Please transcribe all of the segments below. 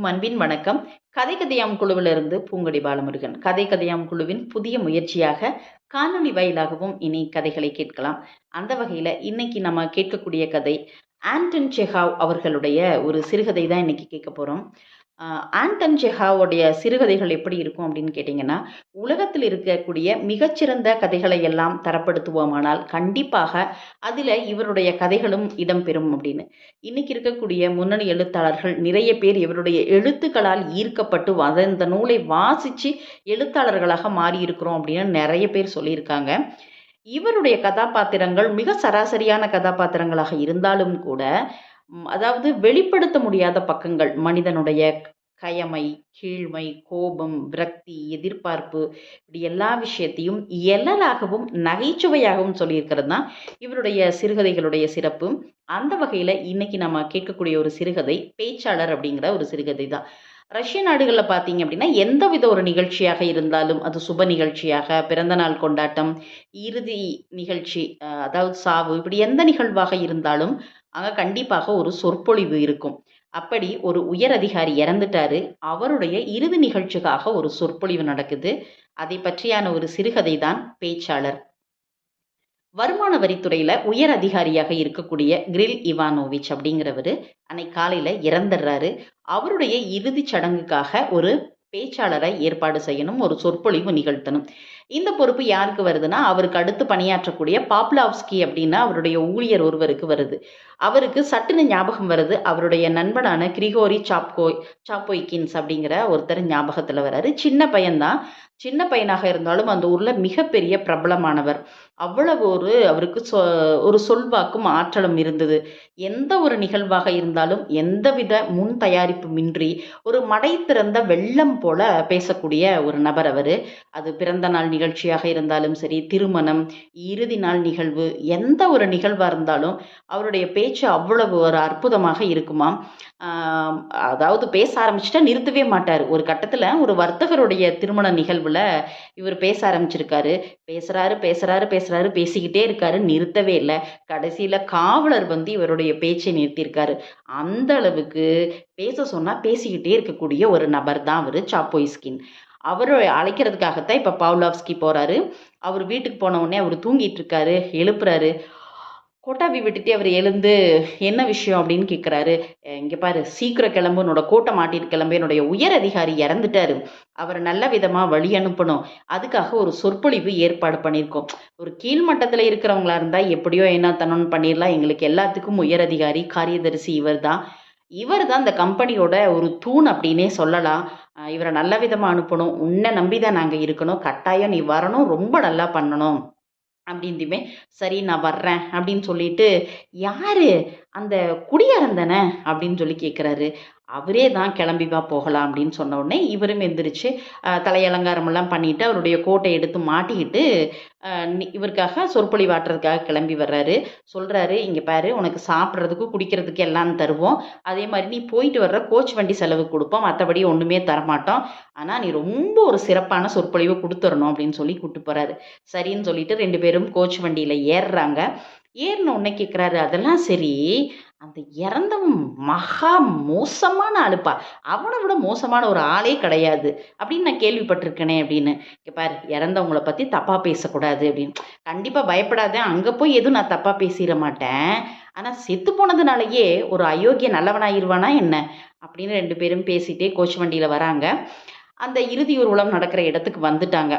அனைவருக்கும் அன்பின் வணக்கம். கதை கதையாம் குழுவிலிருந்து பூங்கொடி பாலமுருகன். கதை கதையாம் குழுவின் புதிய முயற்சியாக காணொளி வாயிலாகவும் இனி கதைகளை கேட்கலாம். அந்த வகையில இன்னைக்கு நம்ம கேட்கக்கூடிய கதை ஆண்டன் செஹாவ் அவர்களுடைய ஒரு சிறுகதை தான் இன்னைக்கு கேட்க போறோம். ஆண்டன் ஜெஹாவுடைய சிறுகதைகள் எப்படி இருக்கும் அப்படின்னு கேட்டிங்கன்னா உலகத்தில் இருக்கக்கூடிய மிகச்சிறந்த கதைகளை எல்லாம் தரப்படுத்துவோமானால் கண்டிப்பாக அதில் இவருடைய கதைகளும் இடம்பெறும் அப்படின்னு. இன்னைக்கு இருக்கக்கூடிய முன்னணி எழுத்தாளர்கள் நிறைய பேர் இவருடைய எழுத்துக்களால் ஈர்க்கப்பட்டு வ- அந்த நூலை வாசித்து எழுத்தாளர்களாக மாறி இருக்கிறோம் அப்படின்னு நிறைய பேர் சொல்லியிருக்காங்க. இவருடைய கதாபாத்திரங்கள் மிக சராசரியான கதாபாத்திரங்களாக இருந்தாலும் கூட அதாவது வெளிப்படுத்த முடியாத பக்கங்கள். மனிதனுடைய கயமை கீழ்மை கோபம் விரக்தி எதிர்பார்ப்பு இப்படி எல்லா விஷயத்தையும் இயலலாகவும் நகைச்சுவையாகவும் சொல்லியிருக்கிறது தான் இவருடைய சிறுகதைகளுடைய சிறப்பு. அந்த வகையில் இன்னைக்கு நம்ம கேட்கக்கூடிய ஒரு சிறுகதை பேச்சாளர் அப்படிங்கிற ஒரு சிறுகதை தான். ரஷ்ய நாடுகளில் பார்த்தீங்க அப்படின்னா எந்த வித ஒரு நிகழ்ச்சியாக இருந்தாலும் அது சுப நிகழ்ச்சியாக பிறந்தநாள் கொண்டாட்டம் இறுதி நிகழ்ச்சி அதாவது சாவு இப்படி எந்த நிகழ்வாக இருந்தாலும் அங்கே கண்டிப்பாக ஒரு சொற்பொழிவு இருக்கும். அப்படி ஒரு உயர் அதிகாரி இறந்துட்டாரு. அவருடைய இறுதி நிகழ்ச்சிக்காக ஒரு சொற்பொழிவு நடக்குது. அதை பற்றியான ஒரு சிறுகதை தான் பேச்சாளர். வருமான வரித்துறையில உயர் அதிகாரியாக இருக்கக்கூடிய கிரில் இவானோவிச் அப்படிங்கிறவர் அன்னைக்கு காலையில் இறந்துடுறாரு. அவருடைய இறுதிச் சடங்குக்காக ஒரு பேச்சாளரை ஏற்பாடு செய்யணும் ஒரு சொற்பொழிவு நிகழ்த்தணும். இந்த பொறுப்பு யாருக்கு வருதுன்னா அவருக்கு அடுத்து பணியாற்றக்கூடிய பாப்லாவ்ஸ்கி அப்படின்னா அவருடைய ஊழியர் ஒருவருக்கு வருது. அவருக்கு சட்டுன்னு ஞாபகம் வருது அவருடைய நண்பனான கிரிகோரி சாப்கோய் சாப்போய்கின்ஸ் அப்படிங்கிற ஒருத்தர் ஞாபகத்தில் வராரு சின்ன பையன்தான். சின்ன பையனாக இருந்தாலும் அந்த ஊரில் மிகப்பெரிய பிரபலமானவர். அவ்வளவு ஒரு அவருக்கு சொ ஒரு சொல்வாக்கும் ஆற்றலும் இருந்தது. எந்த ஒரு நிகழ்வாக இருந்தாலும் எந்தவித முன் தயாரிப்புமின்றி ஒரு மடை திறந்த வெள்ளம் போல பேசக்கூடிய ஒரு நபர் அவர். அது பிறந்த நாள் நிகழ்ச்சியாக இருந்தாலும் சரி திருமணம் இறுதி நாள் நிகழ்வு எந்த ஒரு நிகழ்வாக இருந்தாலும் அவருடைய பேச்சு அவ்வளவு ஒரு அற்புதமாக இருக்குமாம். அதாவது பேச ஆரம்பிச்சுட்டா நிறுத்தவே மாட்டார். ஒரு கட்டத்தில் ஒரு வர்த்தகருடைய திருமண நிகழ்வில் இவர் பேச ஆரம்பிச்சிருக்காரு. பேசுகிறார் பேச பேசுறாரு பேசிக்கிட்டே இருக்காரு நிறுத்தவே இல்லை. கடைசியில் காவலர் வந்து இவருடைய பேச்சை நிறுத்தியிருக்காரு. அந்த அளவுக்கு பேச சொன்னால் பேசிக்கிட்டே இருக்கக்கூடிய ஒரு நபர் தான் அவர் சாப்போய்ஸ்கின். அவர் அழைக்கிறதுக்காகத்தான் இப்போ பவுலாவ்ஸ்கி போகிறாரு அவர் வீட்டுக்கு போன உடனே அவர் தூங்கிட்டு இருக்காரு எழுப்புறாரு. கோட்டாபி விட்டுட்டு அவர் எழுந்து என்ன விஷயம் அப்படின்னு கேட்குறாரு இங்கே பாரு சீக்கிரம் கிளம்பு என்னோட கோட்டை மாட்டிட்டு கிளம்பு என்னுடைய உயர் அதிகாரி இறந்துட்டாரு. அவரை நல்ல விதமாக வழி அனுப்பணும். அதுக்காக ஒரு சொற்பொழிவு ஏற்பாடு பண்ணியிருக்கோம். ஒரு கீழ்மட்டத்தில் இருக்கிறவங்களா இருந்தால் எப்படியோ என்ன தன்னொன்னு பண்ணிடலாம். எங்களுக்கு எல்லாத்துக்கும் உயர் அதிகாரி காரியதரிசி இவர் தான். இவர் தான் இந்த கம்பெனியோட ஒரு தூண் அப்படின்னே சொல்லலாம். இவரை நல்ல விதமாக அனுப்பணும். உன்னை நம்பி தான் நாங்கள் இருக்கணும். கட்டாயம் நீ வரணும். ரொம்ப நல்லா பண்ணணும். அப்படின்ட்டுமே சரி நான் வர்றேன் அப்படின்னு சொல்லிட்டு யாரு? அந்த குடியாரன் தானே அப்படின்னு சொல்லி கேட்குறாரு அவரே தான் கிளம்பி வா போகலாம் அப்படின்னு சொன்ன உடனே இவரும் எந்திரிச்சு தலையலங்காரமெல்லாம் பண்ணிட்டு அவருடைய கோட்டை எடுத்து மாட்டிக்கிட்டு இவருக்காக சொற்பொழி இவருக்காக சொற்பொழிவாட்டுறதுக்காக கிளம்பி வர்றாரு. சொல்கிறாரு இங்கே பாரு உனக்கு சாப்பிட்றதுக்கு குடிக்கிறதுக்கு எல்லாம் தருவோம். அதே மாதிரி நீ போயிட்டு வர்ற கோச் வண்டி செலவு கொடுப்போம். மற்றபடி ஒன்றுமே தரமாட்டோம். ஆனால் நீ ரொம்ப ஒரு சிறப்பான சொற்பொழிவு கொடுத்துடணும் அப்படின்னு சொல்லி கூப்பிட்டு போகிறாரு சரின்னு சொல்லிட்டு ரெண்டு பேரும் கோச் வண்டியில் ஏறுறாங்க. ஏறின உடனே கேட்குறாரு அதெல்லாம் சரி அந்த இறந்தவன் மகா மோசமான ஆளுப்பா. அவனை விட மோசமான ஒரு ஆளே கிடையாது. அப்படின்னு நான் கேள்விப்பட்டிருக்கேனே அப்படின்னு. இங்க பாரு இறந்தவங்கள பற்றி தப்பாக பேசக்கூடாது அப்படின்னு. கண்டிப்பாக பயப்படாத அங்கே போய் எதுவும் நான் தப்பாக பேசிட மாட்டேன். ஆனால் செத்து போனதுனாலயே ஒரு அயோக்கிய நல்லவனாயிருவானா என்ன? அப்படின்னு ரெண்டு பேரும் பேசிகிட்டே கோச் வண்டியில் வராங்க. அந்த இறுதி ஊர்வலம் நடக்கிற இடத்துக்கு வந்துட்டாங்க.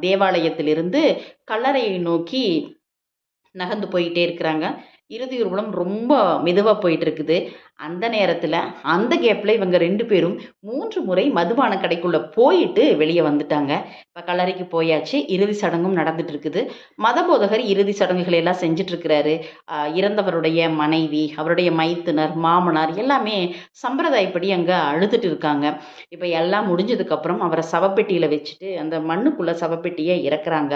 தேவாலயத்திலிருந்து கல்லறையை நோக்கி நகர்ந்து போயிட்டே இருக்கிறாங்க. இறுதி ஊர்வலம் ரொம்ப மெதுவாக போயிட்டு இருக்குது அந்த நேரத்தில் அந்த கேப்பில் இவங்க ரெண்டு பேரும் மூன்று முறை மதுபான கடைக்குள்ளே போயிட்டு வெளியே வந்துட்டாங்க. இப்போ கல்லறைக்கு போயாச்சு இறுதி சடங்கும் நடந்துட்டு இருக்குது மதபோதகர் இறுதி சடங்குகளை எல்லாம் செஞ்சிட்ருக்கிறாரு இறந்தவருடைய மனைவி அவருடைய மைத்துனர் மாமனார் எல்லாமே சம்பிரதாயப்படி அங்கே அழுதுட்டு இருக்காங்க இப்போ எல்லாம் முடிஞ்சதுக்கப்புறம் அவரை சவப்பெட்டியில் வச்சுட்டு அந்த மண்ணுக்குள்ளே சவப்பெட்டியை இறக்குறாங்க.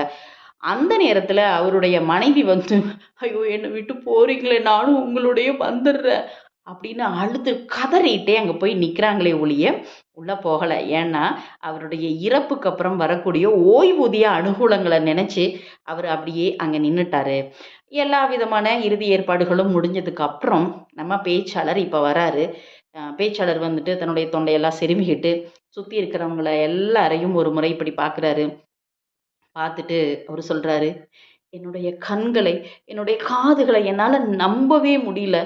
அந்த நேரத்தில் அவருடைய மனைவி வந்து ஐயோ என்னை விட்டு போறீங்களே நானும் உங்களுடைய வந்துடுறேன் அப்படின்னு அழுது கதறிட்டே அங்கே போய் நிற்கிறாங்களே ஒழிய உள்ளே போகலை. ஏன்னா அவருடைய இறப்புக்கு அப்புறம் வரக்கூடிய ஓய்வூதிய அனுகூலங்களை நினச்சி அவர் அப்படியே அங்கே நின்றுட்டாரு எல்லா விதமான இறுதி ஏற்பாடுகளும் முடிஞ்சதுக்கு அப்புறம் நம்ம பேச்சாளர் இப்போ வராரு. பேச்சாளர் வந்துட்டு தன்னுடைய தொண்டையெல்லாம் செருமிக்கிட்டு சுற்றி இருக்கிறவங்கள எல்லாரையும் ஒரு முறை இப்படி பார்க்குறாரு பார்த்துட்டு அவர் சொல்கிறாரு என்னுடைய கண்களை என்னுடைய காதுகளை என்னால் நம்பவே முடியல.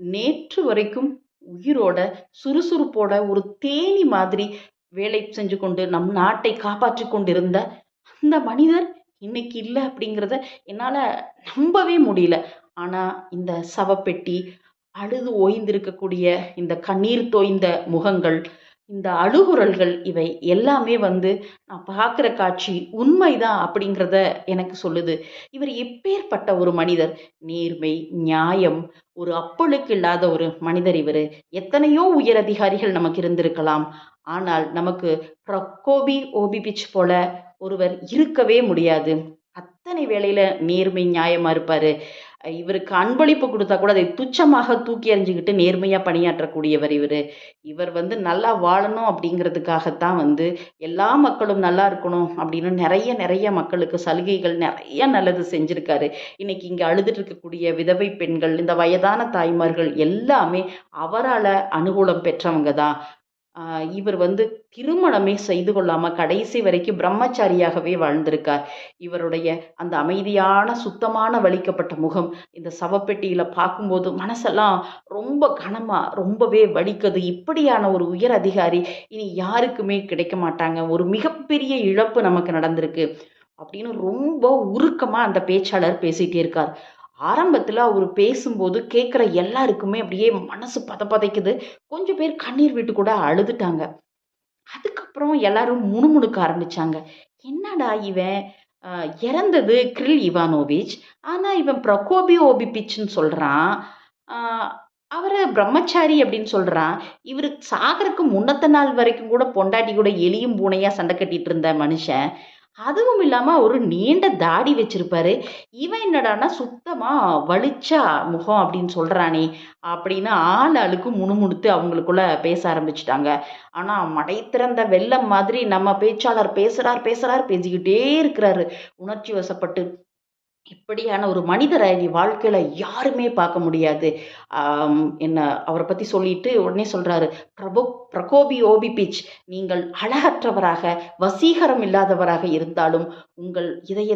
நேற்று வரைக்கும் உயிரோட சுறுசுறுப்போட ஒரு தேனி மாதிரி வேலை செஞ்சு கொண்டு நம் நாட்டை காப்பாற்றி கொண்டிருந்த அந்த மனிதர் இன்னைக்கு இல்லை அப்படிங்கிறத என்னால் நம்பவே முடியல. ஆனால் இந்த சவப்பெட்டி அழுது ஓய்ந்திருக்கக்கூடிய இந்த கண்ணீர் தோய்ந்த முகங்கள் இந்த அழுகுரல்கள் இவை எல்லாமே வந்து நான் பார்க்குற காட்சி உண்மைதான் அப்படிங்கிறத எனக்கு சொல்லுது. இவர் எப்பேற்பட்ட ஒரு மனிதர்? நேர்மை நியாயம் ஒரு அப்பழுக்கு இல்லாத ஒரு மனிதர் இவர். எத்தனையோ உயர் அதிகாரிகள் நமக்கு இருந்திருக்கலாம். ஆனால் நமக்கு பிரகோபி ஓபிபிச் போல ஒருவர் இருக்கவே முடியாது. அத்தனை வேளையில நேர்மை நியாயமா இருப்பாரு. இவருக்கு அன்பளிப்பு கொடுத்தா கூட அதை துச்சமாக தூக்கி எறிஞ்சுக்கிட்டு நேர்மையாக பணியாற்றக்கூடியவர் இவர். இவர் வந்து நல்லா வாழணும் அப்படிங்கிறதுக்காகத்தான் வந்து எல்லா மக்களும் நல்லா இருக்கணும் அப்படின்னு நிறைய நிறைய மக்களுக்கு சலுகைகள் நிறைய நல்லது செஞ்சுருக்காரு. இன்னைக்கு இங்கே அழுதுட்டு இருக்கக்கூடிய விதவை பெண்கள் இந்த வயதான தாய்மார்கள் எல்லாமே அவரால் அனுகூலம் பெற்றவங்க தான் இவர் வந்து திருமணமே செய்து கொள்ளாமல் கடைசி வரைக்கும் பிரம்மச்சாரியாகவே வாழ்ந்திருக்கார். இவருடைய அந்த அமைதியான சுத்தமான வலிக்கப்பட்ட முகம் இந்த சவப்பெட்டியில் பார்க்கும்போது மனசெல்லாம் ரொம்ப கனமாக ரொம்பவே வலிக்குது. இப்படியான ஒரு உயர் அதிகாரி இனி யாருக்குமே கிடைக்க மாட்டாங்க. ஒரு மிகப்பெரிய இழப்பு நமக்கு நடந்திருக்கு. அப்படின்னு ரொம்ப உருக்கமாக அந்த பேச்சாளர் பேசிகிட்டே இருக்கார். ஆரம்பத்தில் அவர் பேசும்போது கேட்குற எல்லாருக்குமே அப்படியே மனசு பதப்பதைக்குது. கொஞ்சம் பேர் கண்ணீர் விட்டு கூட அழுதுட்டாங்க. அதுக்கப்புறம் எல்லாரும் முணுமுணுக்க ஆரம்பிச்சாங்க. என்னடா இவன்? இறந்தது கிரில் இவானோவிச். ஆனால் இவன் பிரகோபி ஓபிபிச்னு சொல்கிறான் அவரை பிரம்மச்சாரி அப்படின்னு சொல்கிறான் இவர் சாகருக்கு முன்னத்த நாள் வரைக்கும் கூட பொண்டாட்டி கூட எலியும் பூனையாக சண்டை கட்டிட்டு இருந்த மனுஷன். அதுவும் இல்லாமல் ஒரு நீண்ட தாடி வச்சிருப்பாரு. இவன் என்னடான்னா சுத்தமாக வலிச்சா முகம் அப்படின்னு சொல்கிறானே அப்படின்னு ஆள் ஆளுக்கு முணுமுணுத்து அவங்களுக்குள்ள பேச ஆரம்பிச்சிட்டாங்க. ஆனால் மடை திறந்த வெள்ளம் மாதிரி நம்ம பேச்சாளர் பேசுகிறார் பேசுகிறார் பேசிக்கிட்டே இருக்கிறாரு. உணர்ச்சி வசப்பட்டு இப்படியான ஒரு மனிதரை நீ வாழ்க்கையில் யாருமே பார்க்க முடியாது. என்ன அவரை பற்றி சொல்லிட்டு உடனே சொல்கிறாரு பிரபு பிரகோபி ஓபி பிச் நீங்கள் அழகற்றவராக வசீகரம் இல்லாதவராக இருந்தாலும் உங்கள் இதய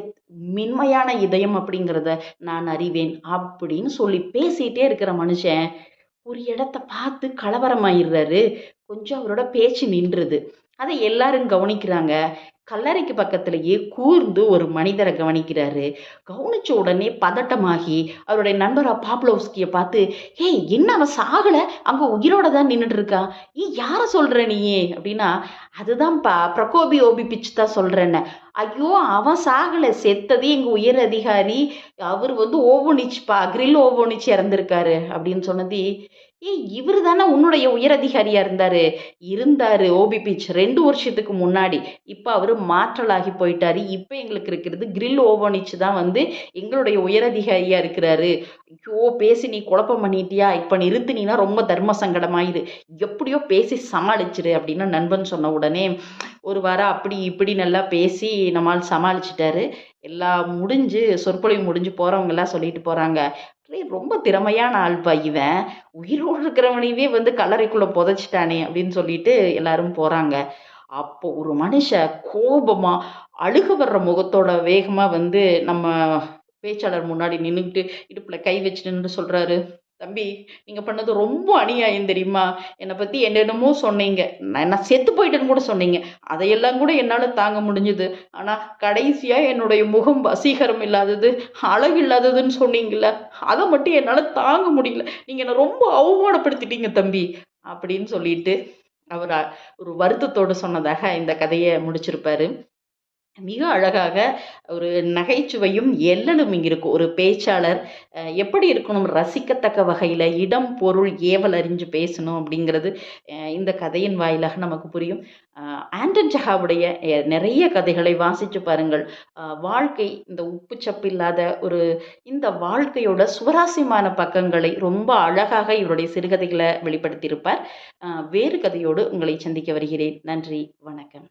மென்மையான இதயம் அப்படிங்கிறத நான் அறிவேன் அப்படின்னு சொல்லி பேசிட்டே இருக்கிற மனுஷன் ஒரு இடத்த பார்த்து கலவரமாயிடுறாரு. கொஞ்சம் அவரோட பேச்சு நின்றுது. அதை எல்லாரும் கவனிக்கிறாங்க. கல்லறைக்கு பக்கத்திலேயே கூர்ந்து ஒரு மனிதரை கவனிக்கிறாரு. கவனிச்ச உடனே பதட்டமாகி அவருடைய நண்பரா பாப்லோஸ்கிய பார்த்து ஏய் என்ன அவன் சாகல? அங்க உயிரோட தான் நின்றுட்டு இருக்கான் ஏ யார சொல்ற நீயே அப்படின்னா அதுதான்ப்பா பிரகோபி ஓபி பிச்சு தான் சொல்றேன்ன. ஐயோ அவன் சாகல. செத்தது எங்க உயர் அதிகாரி. அவர் வந்து ஓவோனிச்ப்பா கிரில் ஓவோனிச்சு இறந்திருக்காரு. அப்படின்னு சொன்னது ஏய் இவர் தானே உன்னுடைய உயர் அதிகாரியா இருந்தாரு இருந்தாரு ஓபி பீச் ரெண்டு வருஷத்துக்கு முன்னாடி. இப்போ அவர் மாற்றலாகி போயிட்டாரு. இப்போ எங்களுக்கு இருக்கிறது கிரில் ஓவனிச்சு தான் வந்து எங்களுடைய உயரதிகாரியா இருக்கிறாரு. ஐயோ பேசி நீ குழப்பம் பண்ணிட்டியா? இப்போ நிறுத்தினீன்னா ரொம்ப தர்ம சங்கடமாயிரு. எப்படியோ பேசி சமாளிச்சிரு அப்படின்னு நண்பன் சொன்ன உடனே ஒரு வாரம் அப்படி இப்படி நல்லா பேசி நம்மால் சமாளிச்சிட்டாரு. எல்லாம் முடிஞ்சு சொற்பொழிவு முடிஞ்சு போறவங்க எல்லாம் சொல்லிட்டு போறாங்க. ரொம்ப திறமையான ஆள்பா இவன். உயிரோடு இருக்கிறவனையவே வந்து கல்லறைக்குள்ள புதைச்சிட்டானே அப்படின்னு சொல்லிட்டு எல்லாரும் போறாங்க. அப்போ ஒரு மனுஷன் கோபமா அழுக வர்ற முகத்தோட வேகமா வந்து நம்ம பேச்சாளர் முன்னாடி நின்றுக்கிட்டு இடுப்பில் கை வச்சு நின்று சொல்கிறாரு தம்பி நீங்க பண்ணது ரொம்ப அநியாயம் தெரியுமா? என்னை பத்தி என்னென்னமோ சொன்னீங்க. நான் நான் செத்து போயிட்டேன்னு கூட சொன்னீங்க. அதையெல்லாம் கூட என்னால தாங்க முடிஞ்சுது. ஆனா கடைசியா என்னுடைய முகம் வசீகரம் இல்லாதது அழகு இல்லாததுன்னு சொன்னீங்கல்ல அதை மட்டும் என்னால தாங்க முடியல. நீங்க என்ன ரொம்ப அவமானப்படுத்திட்டீங்க தம்பி அப்படின்னு சொல்லிட்டு அவர் ஒரு வருத்தத்தோடு சொன்னதாக இந்த கதையை முடிச்சிருப்பாரு. மிக அழகாக ஒரு நகைச்சுவையும் எல்லலும் இங்கே இருக்கும் ஒரு பேச்சாளர் எப்படி இருக்கணும் ரசிக்கத்தக்க வகையில் இடம் பொருள் ஏவல் அறிஞ்சு பேசணும் அப்படிங்கிறது இந்த கதையின் வாயிலாக நமக்கு புரியும். ஆண்டன் ஜஹாவுடைய நிறைய கதைகளை வாசித்து பாருங்கள். வாழ்க்கை இந்த உப்புச்சப்பு இல்லாத ஒரு இந்த வாழ்க்கையோட சுவராசியமான பக்கங்களை ரொம்ப அழகாக இவருடைய சிறுகதைகளை வெளிப்படுத்தியிருப்பார். வேறு கதையோடு உங்களை சந்திக்க வருகிறேன். நன்றி வணக்கம்.